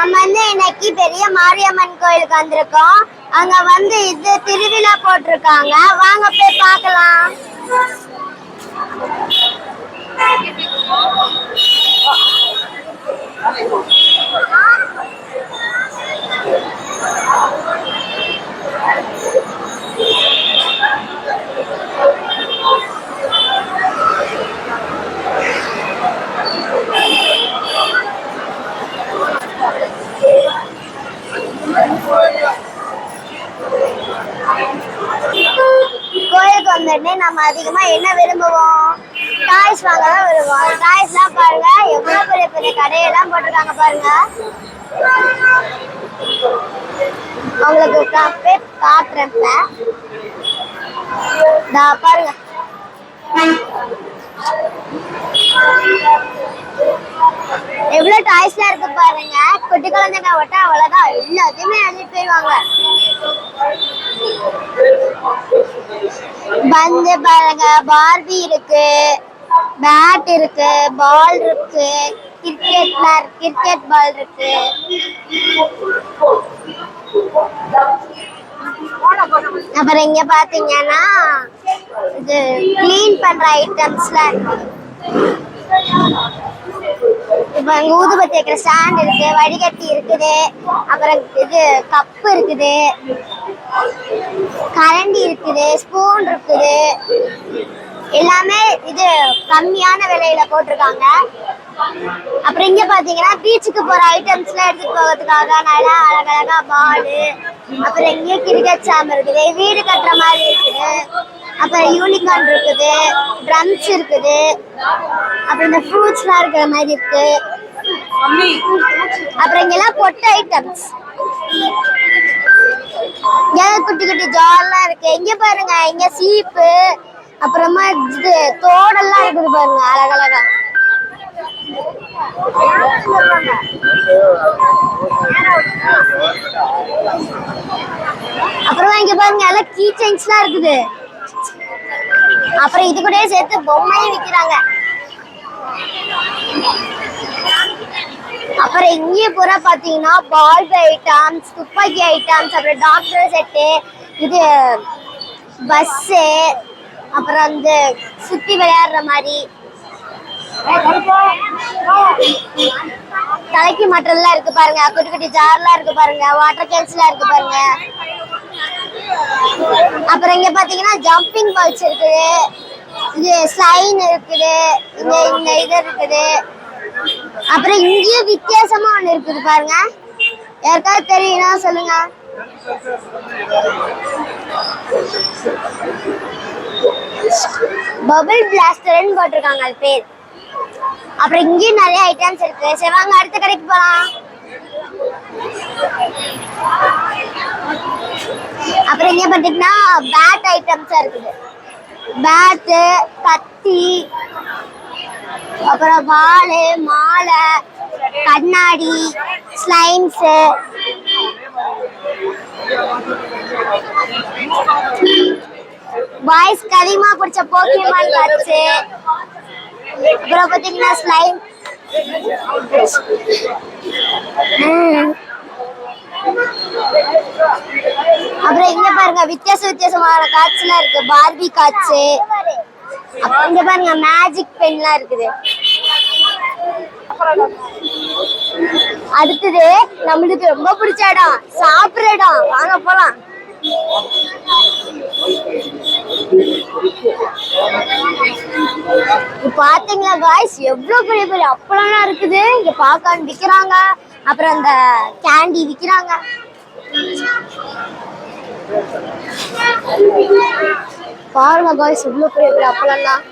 நம்ம வந்து இன்னைக்கு பெரிய மாரியம்மன் கோயிலுக்கு வந்திருக்கோம். அங்க வந்து இது திருவிழா போட்டிருக்காங்க. வாங்க போய் பார்க்கலாம் கோயிலுக்கு வந்துட்டு நம்ம அதிகமா என்ன விரும்புவோம்? டாய்ஸ் வாங்க தான் விரும்புவோம் டாய்ஸ்லாம் பாருங்க எவ்வளவு பெரிய பெரிய கடையெல்லாம் போட்டிருக்காங்க பாருங்க. உங்களுக்கு கப்பே போய் காட்டுறேன் இப்ப. பாருங்க. எவ்வளவு டாய்ஸ்லாம் இருக்கு பாருங்க. குட்டி குழந்தைங்க விட்டா அவ்வளோதான் எல்லாத்தையுமே அள்ளிட்டு போயிடுவாங்க. பந்து பாருங்க. பார்பி இருக்கு. பேட் இருக்கு. பால் இருக்கு. கிரிக்கெட் கிரிக்கெட் பால் இருக்கு. அப்புறம் இங்க பாத்தீங்கன்னா இது கிளீன் பண்ற ஐட்டம்ஸ்லாம் இருக்கு. இப்போ ஊதுபத்தி வைக்கிற ஸ்டாண்ட் இருக்கு வடிகட்டி இருக்குது. அப்புறம் இது கப்பு இருக்குது. கரண்டி இருக்குது ஸ்பூன் இருக்குது. எல்லாமே இது கம்மியான விலையில போட்டிருக்காங்க. அப்புறம் இங்க பாத்தீங்கன்னா பீச்சுக்கு போற ஐட்டம்ஸ்லாம் எடுத்துட்டு போகிறதுக்காக நல்லா அழகழகா பாலு அப்புறம் இங்கே கிரிக்கெட் சாம் இருக்குது. வீடு கட்டுற மாதிரி இருக்குது. அப்புறம் யூனிகார்ன் இருக்குது ட்ரம்ஸ் இருக்குது அப்புறம் இந்த ஃப்ரூட்ஸ்லாம் இருக்கிற மாதிரி இருக்கு. அப்புறம் இங்கெல்லாம் பொட்டு ஐட்டம்ஸ் இங்க குட்டி குட்டி ஜால்லாம் இருக்கு. இங்க பாருங்க இங்க சீப்பு அப்புறமா இது தோடெல்லாம் இருக்குது பாருங்க அழகழகா. அப்புறமா இங்க பாருங்க எல்லாம் கீ செயின்ஸ்லாம் இருக்குது. அப்புறம் இது கூடயே சேர்த்து பொம்மையும் விற்கிறாங்க அப்புறம் இங்கே பூரா பார்த்தீங்கன்னா பால் ஐட்டம்ஸ் துப்பாக்கி ஐட்டம்ஸ் அப்புறம் டாக்டர் செட்டு இது பஸ்ஸு அப்புறம் வந்து சுற்றி விளையாடுற மாதிரி. தலைக்கு மாற்றம்லாம் இருக்கு பாருங்க குட்டி குட்டி ஜார்லாம் இருக்கு பாருங்க வாட்டர் கேன்ஸ்லாம் இருக்கு பாருங்க. அப்புறம் இங்க பாத்தீங்கன்னா ஜம்பிங் பால்ஸ் இருக்குது. இது ஸ்லைன் இருக்குது. இந்த இந்த இது இருக்குது. அப்புறம் இங்கேயும் வித்தியாசமா ஒண்ணு இருக்குது பாருங்க. யாருக்காவது தெரியும்னா சொல்லுங்க. பபிள் பிளாஸ்டர்னு போட்டிருக்காங்க அது பேர். அப்புறம் இங்கேயும் நிறைய ஐட்டம்ஸ் இருக்கு. சரி வாங்க அடுத்த கடைக்கு போலாம். பாத்தீங்கன்னா பேட் ஐட்டம்ஸா இருக்குது. பேட்டு கத்தி அப்புறம் வாளு மாலை கண்ணாடி ஸ்லைம்ஸ் பாய்ஸ்க்கு அதிகமா பிடிச்ச போக்கியமான் காட்சி அப்புறம் பாத்தீங்கன்னா ஸ்லைம் அப்புறம் இங்க பாருங்க வித்தியாச வித்தியாசமான காட்சிலாம் இருக்கு. பார்பி காட்சி அப்புறம் இங்க பாருங்க மேஜிக் பென்லாம் இருக்குது. அடுத்தது நம்மளுக்கு ரொம்ப பிடிச்ச இடம் சாப்பிடுற இடம். வாங்க போலாம். பாத்தீங்களா காய்ஸ் எவ்வளவு பெரிய பெரிய அப்பளம்லாம் இருக்குது. இங்க பாக்கான் விக்கிறாங்க. அப்புறம் அந்த கேண்டி விக்கிறாங்க. பாருங்க காய்ஸ் இவ்வளோ பெரிய பெரிய அப்பளம்லாம்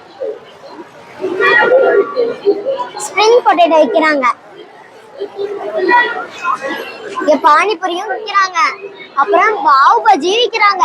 ஸ்ப்ரிங் பொட்டேட்டோ விற்கிறாங்க இங்க பானிபூரியும் விக்கிறாங்க. அப்புறம் பாவு பஜி விற்கிறாங்க